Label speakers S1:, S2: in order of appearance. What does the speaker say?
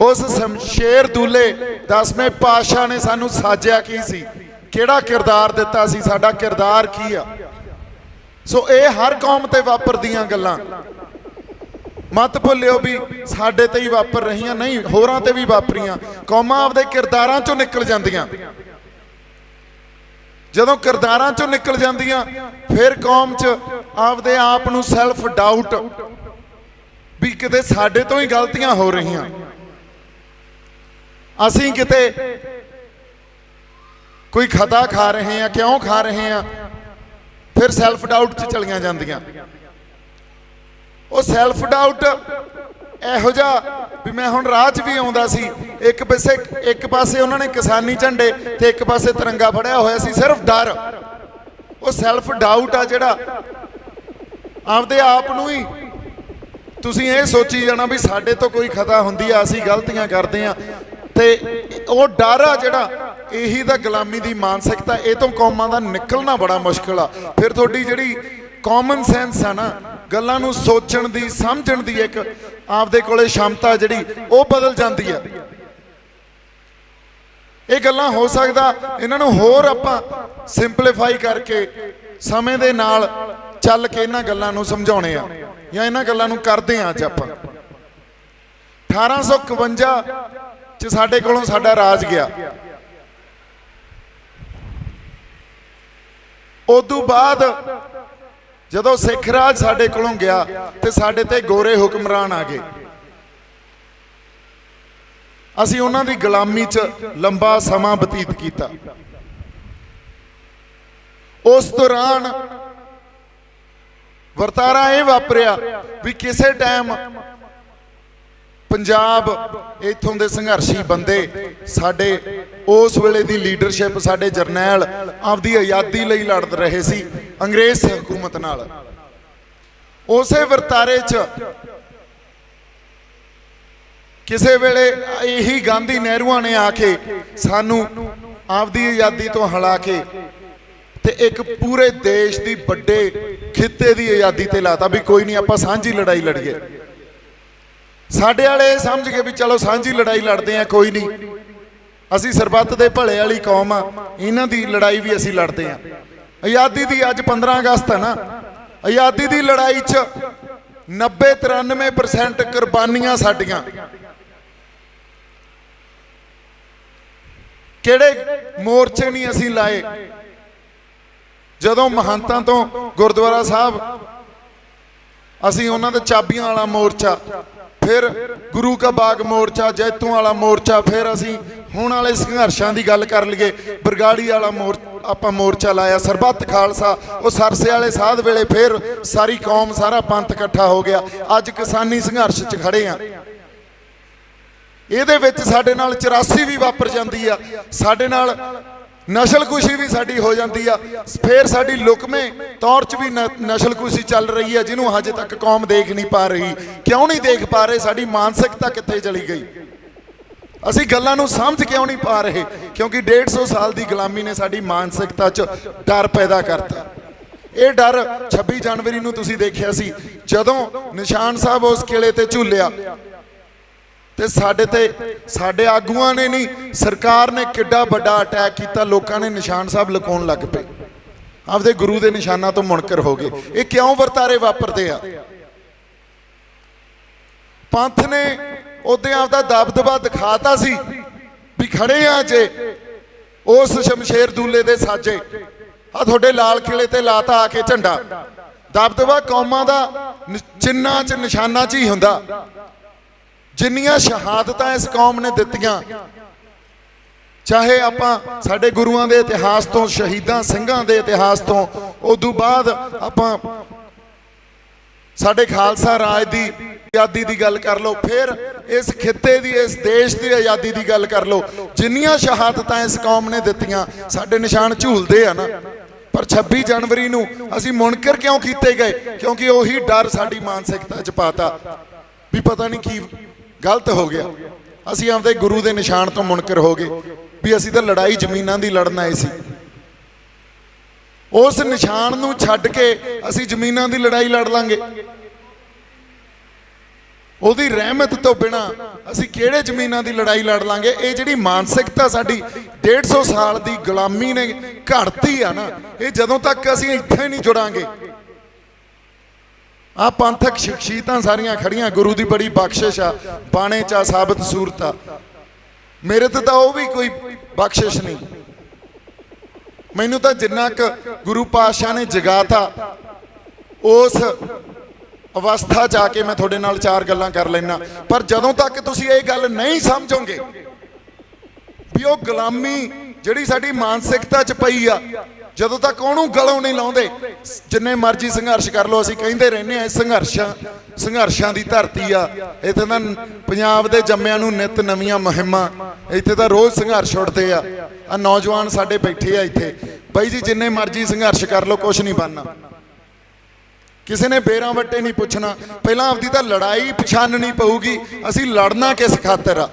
S1: ਉਸ ਸ਼ਮਸ਼ੇਰ ਦੂਲੇ ਦਸਵੇਂ ਪਾਤਸ਼ਾਹ ਨੇ ਸਾਨੂੰ ਸਾਜਿਆ ਕੀ ਸੀ? ਕਿਹੜਾ ਕਿਰਦਾਰ ਦਿੱਤਾ ਸੀ? ਸਾਡਾ ਕਿਰਦਾਰ ਕੀ ਆ? ਸੋ ਇਹ ਹਰ ਕੌਮ ਤੇ ਵਾਪਰਦੀਆਂ ਗੱਲਾਂ। ਮਤ ਭੁੱਲਿਓ ਵੀ ਸਾਡੇ ਤੇ ਹੀ ਵਾਪਰ ਰਹੀਆਂ, ਨਹੀਂ, ਹੋਰਾਂ ਤੇ ਵੀ ਵਾਪਰੀਆਂ। ਕੌਮਾਂ ਆਪਦੇ ਕਿਰਦਾਰਾਂ ਚੋਂ ਨਿਕਲ ਜਾਂਦੀਆਂ। ਜਦੋਂ ਕਿਰਦਾਰਾਂ ਚੋਂ ਨਿਕਲ ਜਾਂਦੀਆਂ, ਫਿਰ ਕੌਮ 'ਚ ਆਪਦੇ ਆਪ ਨੂੰ ਸੈਲਫ ਡਾਊਟ ਵੀ ਕਿਤੇ ਸਾਡੇ ਤੋਂ ਹੀ ਗਲਤੀਆਂ ਹੋ ਰਹੀਆਂ। ਅਸੀਂ ਕਿਤੇ ਕੋਈ ਖਤਾ ਖਾ ਰਹੇ ਆ ਕਿਉਂ ਖਾ ਰਹੇ ਆ ਫਿਰ ਸੈਲਫ ਡਾਊਟ 'ਚ ਚਲੀਆਂ ਜਾਂਦੀਆਂ। ਉਹ ਸੈਲਫ ਡਾਊਟ ਇਹੋ ਜਿਹਾ ਵੀ ਮੈਂ ਹੁਣ ਰਾਹ 'ਚ ਵੀ ਆਉਂਦਾ ਸੀ, ਇੱਕ ਪਾਸੇ ਇੱਕ ਪਾਸੇ ਉਹਨਾਂ ਨੇ ਕਿਸਾਨੀ ਝੰਡੇ ਤੇ ਇੱਕ ਪਾਸੇ ਤਿਰੰਗਾ ਫੜਿਆ ਹੋਇਆ ਸੀ, ਸਿਰਫ ਡਰ। ਉਹ ਸੈਲਫ ਡਾਊਟ ਆ ਜਿਹੜਾ ਆਪਦੇ ਆਪ ਨੂੰ ਹੀ ਤੁਸੀਂ ਇਹ ਸੋਚੀ ਜਾਣਾ ਵੀ ਸਾਡੇ ਤੋਂ ਕੋਈ ਖਤਾ ਹੁੰਦੀ ਆ, ਅਸੀਂ ਗਲਤੀਆਂ ਕਰਦੇ ਆ ਤੇ ਉਹ ਡਰ ਆ ਜਿਹੜਾ, ਇਹੀ ਦਾ ਗੁਲਾਮੀ ਦੀ ਮਾਨਸਿਕਤਾ, ਇਹ ਤੋਂ ਕੌਮਾਂ ਦਾ ਨਿਕਲਣਾ ਬੜਾ ਮੁਸ਼ਕਲ ਆ। ਫਿਰ ਤੁਹਾਡੀ ਜਿਹੜੀ ਕਾਮਨ ਸੈਂਸ ਆ ਨਾ, ਗੱਲਾਂ ਨੂੰ ਸੋਚਣ ਦੀ, ਸਮਝਣ ਦੀ ਇੱਕ ਆਪਦੇ ਕੋਲੇ ਸ਼ਮਤਾ ਜਿਹੜੀ, ਉਹ ਬਦਲ ਜਾਂਦੀ ਆ। ਇਹ ਗੱਲਾਂ ਹੋ ਸਕਦਾ, ਇਹਨਾਂ ਨੂੰ ਹੋਰ ਆਪਾਂ ਸਿੰਪਲੀਫਾਈ ਕਰਕੇ ਸਮੇਂ ਦੇ ਨਾਲ ਚੱਲ ਕੇ ਇਹਨਾਂ ਗੱਲਾਂ ਨੂੰ ਸਮਝਾਉਣੇ ਆ, ਜਾਂ ਇਹਨਾਂ ਗੱਲਾਂ ਨੂੰ ਕਰਦੇ ਆ ਅੱਜ ਆਪਾਂ। 1851 ਚ ਸਾਡੇ ਕੋਲੋਂ ਸਾਡਾ ਰਾਜ ਗਿਆ। ਉਦੋਂ ਬਾਅਦ ਜਦੋਂ ਸਿੱਖ ਰਾਜ ਸਾਡੇ ਕੋਲੋਂ ਗਿਆ ਤੇ ਸਾਡੇ ਤੇ ਗੋਰੇ ਹੁਕਮਰਾਨ ਆ ਗਏ। ਅਸੀਂ ਉਹਨਾਂ ਦੀ ਗੁਲਾਮੀ 'ਚ ਲੰਬਾ ਸਮਾਂ ਬਤੀਤ ਕੀਤਾ। ਉਸ ਦੌਰਾਨ ਵਰਤਾਰਾ ਇਹ ਵਾਪਰਿਆ ਵੀ ਕਿਸੇ ਟਾਈਮ ਪੰਜਾਬ ਇਥੋਂ ਦੇ ਸੰਘਰਸ਼ੀ ਬੰਦੇ, ਸਾਡੇ ਉਸ ਵੇਲੇ ਦੀ ਲੀਡਰਸ਼ਿਪ ਸਾਡੇ ਜਰਨੈਲ ਆਪਦੀ ਆਜ਼ਾਦੀ ਲਈ ਲੜ ਰਹੇ ਸੀ ਅੰਗਰੇਜ਼ ਹਕੂਮਤ ਨਾਲ। ਉਸੇ ਵਰਤਾਰੇ 'ਚ ਕਿਸੇ ਵੇਲੇ ਇਹੀ ਗਾਂਧੀ ਨਹਿਰੂਆਂ ਨੇ ਆ ਕੇ ਸਾਨੂੰ ਆਪਦੀ ਆਜ਼ਾਦੀ ਤੋਂ ਹਲਾ ਕੇ ਤੇ ਇੱਕ ਪੂਰੇ ਦੇਸ਼ ਦੀ ਵੱਡੇ ਖਿੱਤੇ ਦੀ ਆਜ਼ਾਦੀ ਤੇ ਲਾਤਾ ਵੀ ਕੋਈ ਨਹੀਂ, ਆਪਾਂ ਸਾਂਝੀ ਲੜਾਈ ਲੜੀਏ। ਸਾਡੇ ਵਾਲੇ ਇਹ ਸਮਝ ਕੇ ਵੀ ਚਲੋ ਸਾਂਝੀ ਲੜਾਈ ਲੜਦੇ ਆ, ਕੋਈ ਨਹੀਂ। ਅਸੀਂ ਸਰਬੱਤ ਦੇ ਭਲੇ ਵਾਲੀ ਕੌਮ ਆ, ਇਹਨਾਂ ਦੀ ਲੜਾਈ ਵੀ ਅਸੀਂ ਲੜਦੇ ਆ। ਆਜ਼ਾਦੀ ਦੀ ਅੱਜ 15 ਅਗਸਤ ਹੈ ਨਾ। ਆਜ਼ਾਦੀ ਦੀ ਲੜਾਈ 'ਚ 90 93% ਕੁਰਬਾਨੀਆਂ ਸਾਡੀਆਂ। ਕਿਹੜੇ ਮੋਰਚੇ ਨਹੀਂ ਅਸੀਂ ਲਾਏ? ਜਦੋਂ ਮਹੰਤਾਂ ਤੋਂ ਗੁਰਦੁਆਰਾ ਸਾਹਿਬ, ਅਸੀਂ ਉਹਨਾਂ ਦੇ ਚਾਬੀਆਂ ਵਾਲਾ ਮੋਰਚਾ ਫਿਰ ਗੁਰੂ ਕਾ ਬਾਗ ਮੋਰਚਾ ਜੈਤੂ ਵਾਲਾ ਮੋਰਚਾ, ਫਿਰ ਅਸੀਂ ਹੁਣ ਵਾਲੇ ਸੰਘਰਸ਼ਾਂ ਦੀ ਗੱਲ ਕਰ ਲਈਏ। ਬਰਗਾੜੀ ਵਾਲਾ ਮੋਰ, ਆਪਾਂ ਮੋਰਚਾ ਲਾਇਆ, ਸਰਬੱਤ ਖਾਲਸਾ, ਉਹ ਸਰਸੇ ਵਾਲੇ ਸਾਧ ਵੇਲੇ ਫਿਰ ਸਾਰੀ ਕੌਮ, ਸਾਰਾ ਪੰਥ ਇਕੱਠਾ ਹੋ ਗਿਆ। ਅੱਜ ਕਿਸਾਨੀ ਸੰਘਰਸ਼ 'ਚ ਖੜੇ ਆ। ਇਹਦੇ ਵਿੱਚ ਸਾਡੇ ਨਾਲ 84 ਵੀ ਵਾਪਰ ਜਾਂਦੀ ਆ। ਸਾਡੇ ਨਾਲ ਨਸਲਕੁਸ਼ੀ ਵੀ ਸਾਡੀ ਹੋ ਜਾਂਦੀ ਆ। ਫੇਰ ਸਾਡੀ ਲੁਕਮੇ ਤੌਰ 'ਚ ਵੀ ਨ- ਨਸਲਕੁਸ਼ੀ ਚੱਲ ਰਹੀ ਆ, ਜਿਹਨੂੰ ਹਜੇ ਤੱਕ ਕੌਮ ਦੇਖ ਨਹੀਂ ਪਾ ਰਹੀ। ਕਿਉਂ ਨਹੀਂ ਦੇਖ ਪਾ ਰਹੇ? ਸਾਡੀ ਮਾਨਸਿਕਤਾ ਕਿੱਥੇ ਚਲੀ ਗਈ? ਅਸੀਂ ਗੱਲਾਂ ਨੂੰ ਸਮਝ ਕਿਉਂ ਨਹੀਂ ਪਾ ਰਹੇ? ਕਿਉਂਕਿ 150 ਸਾਲ ਦੀ ਗੁਲਾਮੀ ਨੇ ਸਾਡੀ ਮਾਨਸਿਕਤਾ 'ਚ ਡਰ ਪੈਦਾ ਕਰਤਾ। ਇਹ ਡਰ 26 ਜਨਵਰੀ ਨੂੰ ਤੁਸੀਂ ਦੇਖਿਆ ਸੀ, ਜਦੋਂ ਨਿਸ਼ਾਨ ਸਾਹਿਬ ਉਸ ਕਿਲੇ ਤੇ ਝੂਲਿਆ। ਤੇ ਸਾਡੇ ਤੇ ਸਾਡੇ ਆਗੂਆਂ ਨੇ ਨਹੀਂ, ਸਰਕਾਰ ਨੇ ਕਿੱਡਾ ਵੱਡਾ ਅਟੈਕ ਕੀਤਾ, ਲੋਕਾਂ ਨੇ ਨਿਸ਼ਾਨ ਸਾਹਿਬ ਲੁਕਾਉਣ ਲੱਗ ਪਏ। ਆਪਦੇ ਗੁਰੂ ਦੇ ਨਿਸ਼ਾਨਾਂ ਤੋਂ ਮੁਨਕਰ ਹੋ ਗਏ। ਇਹ ਕਿਉਂ ਵਰਤਾਰੇ ਵਾਪਰਦੇ ਆ? ਪੰਥ ਨੇ ਉਹਦੇ ਆਪਦਾ ਦਬਦਬਾ ਦਿਖਾਤਾ ਸੀ ਵੀ ਖੜੇ ਆ ਜੇ, ਉਸ ਸ਼ਮਸ਼ੇਰ ਦੂਲੇ ਦੇ ਸਾਜੇ। ਆ ਤੁਹਾਡੇ ਲਾਲ ਕਿਲੇ ਤੇ ਲਾਤਾ ਆ ਕੇ ਝੰਡਾ। ਦਬਦਬਾ ਕੌਮਾਂ ਦਾ ਨ- 'ਚ, ਨਿਸ਼ਾਨਾਂ 'ਚ ਹੀ ਹੁੰਦਾ। ਜਿੰਨੀਆਂ ਸ਼ਹਾਦਤਾਂ ਇਸ ਕੌਮ ਨੇ ਦਿੱਤੀਆਂ, ਚਾਹੇ ਆਪਾਂ ਸਾਡੇ ਗੁਰੂਆਂ ਦੇ ਇਤਿਹਾਸ ਤੋਂ, ਸ਼ਹੀਦਾਂ ਸਿੰਘਾਂ ਦੇ ਇਤਿਹਾਸ ਤੋਂ, ਉਦੋਂ ਬਾਅਦ ਆਪਾਂ ਸਾਡੇ ਖਾਲਸਾ ਰਾਜ ਦੀ ਆਜ਼ਾਦੀ ਦੀ ਗੱਲ ਕਰ ਲਓ, ਫਿਰ ਇਸ ਖਿੱਤੇ ਦੀ, ਇਸ ਦੇਸ਼ ਦੀ ਆਜ਼ਾਦੀ ਦੀ ਗੱਲ ਕਰ ਲਓ, ਜਿੰਨੀਆਂ ਸ਼ਹਾਦਤਾਂ ਇਸ ਕੌਮ ਨੇ ਦਿੱਤੀਆਂ, ਸਾਡੇ ਨਿਸ਼ਾਨ ਝੂਲਦੇ ਆ ਨਾ। ਪਰ 26 ਜਨਵਰੀ ਨੂੰ ਅਸੀਂ ਮੁਨਕਰ ਕਿਉਂ ਕੀਤੇ ਗਏ? ਕਿਉਂਕਿ ਉਹੀ ਡਰ ਸਾਡੀ ਮਾਨਸਿਕਤਾ 'ਚ ਪਾਤਾ। ਵੀ ਪਤਾ ਨਹੀਂ ਕੀ ਗਲਤ ਹੋ ਗਿਆ। ਅਸੀਂ ਆਪਦੇ ਗੁਰੂ ਦੇ ਨਿਸ਼ਾਨ ਤੋਂ ਮੁਨਕਰ ਹੋ ਗਏ ਵੀ ਅਸੀਂ ਤਾਂ ਲੜਾਈ ਜ਼ਮੀਨਾਂ ਦੀ ਲੜਨ ਆਏ ਸੀ। ਉਸ ਨਿਸ਼ਾਨ ਨੂੰ ਛੱਡ ਕੇ ਅਸੀਂ ਜ਼ਮੀਨਾਂ ਦੀ ਲੜਾਈ ਲੜ ਲਾਂਗੇ। ਉਹਦੀ ਰਹਿਮਤ ਤੋਂ ਬਿਨਾ ਅਸੀਂ ਕਿਹੜੇ ਜ਼ਮੀਨਾਂ ਦੀ ਲੜਾਈ ਲੜ ਲਾਂਗੇ? ਇਹ ਜਿਹੜੀ ਮਾਨਸਿਕਤਾ ਸਾਡੀ 150 ਸਾਲ ਦੀ ਗੁਲਾਮੀ ਨੇ ਘੜਤੀ ਆ ਨਾ, ਇਹ ਜਦੋਂ ਤੱਕ ਅਸੀਂ ਇੱਥੇ ਨਹੀਂ ਜੁੜਾਂਗੇ। ਆ ਪੰਥਕ ਸ਼ਖਸੀਅਤਾਂ ਸਾਰੀਆਂ ਖੜੀਆਂ, ਗੁਰੂ ਦੀ ਬੜੀ ਬਖਸ਼ਿਸ਼ ਆ, ਬਾਣੇ ਚ ਸਾਬਤ ਸੂਰਤ ਮੇਰੇ ਤੇ ਤਾਂ ਉਹ ਵੀ ਕੋਈ ਬਖਸ਼ਿਸ਼ ਨਹੀਂ। ਮੈਨੂੰ ਤਾਂ ਜਿੰਨਾ ਕੁ ਗੁਰੂ ਪਾਤਸ਼ਾਹ ਨੇ ਜਗਾਤਾ, ਉਸ ਅਵਸਥਾ ਜਾ ਕੇ ਮੈਂ ਤੁਹਾਡੇ ਨਾਲ ਚਾਰ ਗੱਲਾਂ ਕਰ ਲੈਣਾ ਪਰ ਜਦੋਂ ਤੱਕ ਤੁਸੀਂ ਇਹ ਗੱਲ ਨਹੀਂ ਸਮਝੋਗੇ, ਵੀ ਉਹ ਗੁਲਾਮੀ ਜਿਹੜੀ ਸਾਡੀ ਮਾਨਸਿਕਤਾ 'ਚ ਪਈ ਆ ਜਦੋਂ ਤੱਕ ਉਹਨੂੰ ਗਲੋਂ ਨਹੀਂ ਲਾਉਂਦੇ, ਜਿੰਨੇ ਮਰਜ਼ੀ ਸੰਘਰਸ਼ ਕਰ ਲਓ, ਅਸੀਂ ਕਹਿੰਦੇ ਰਹਿੰਦੇ ਆ ਇਹ ਸੰਘਰਸ਼ਾਂ ਸੰਘਰਸ਼ਾਂ ਦੀ ਧਰਤੀ ਆ। ਇੱਥੇ ਤਾਂ ਪੰਜਾਬ ਦੇ ਜੰਮਿਆਂ ਨੂੰ ਨਿਤ ਨਵੀਆਂ ਮੁਹਿੰਮਾਂ, ਇੱਥੇ ਤਾਂ ਰੋਜ਼ ਸੰਘਰਸ਼ ਉੱਠਦੇ ਆ। ਆ ਨੌਜਵਾਨ ਸਾਡੇ ਬੈਠੇ ਆ ਇੱਥੇ। ਬਾਈ ਜੀ, ਜਿੰਨੇ ਮਰਜ਼ੀ ਸੰਘਰਸ਼ ਕਰ ਲਓ ਕੁਝ ਨਹੀਂ ਬਣਨਾ। ਕਿਸੇ ਨੇ ਬੇਰਾਂ ਵੱਟੇ ਨਹੀਂ ਪੁੱਛਣਾ। ਪਹਿਲਾਂ ਆਪਦੀ ਤਾਂ ਲੜਾਈ ਪਛਾਣਨੀ ਪਊਗੀ। ਅਸੀਂ ਲੜਨਾ ਕਿਸ ਖਾਤਰ ਆ?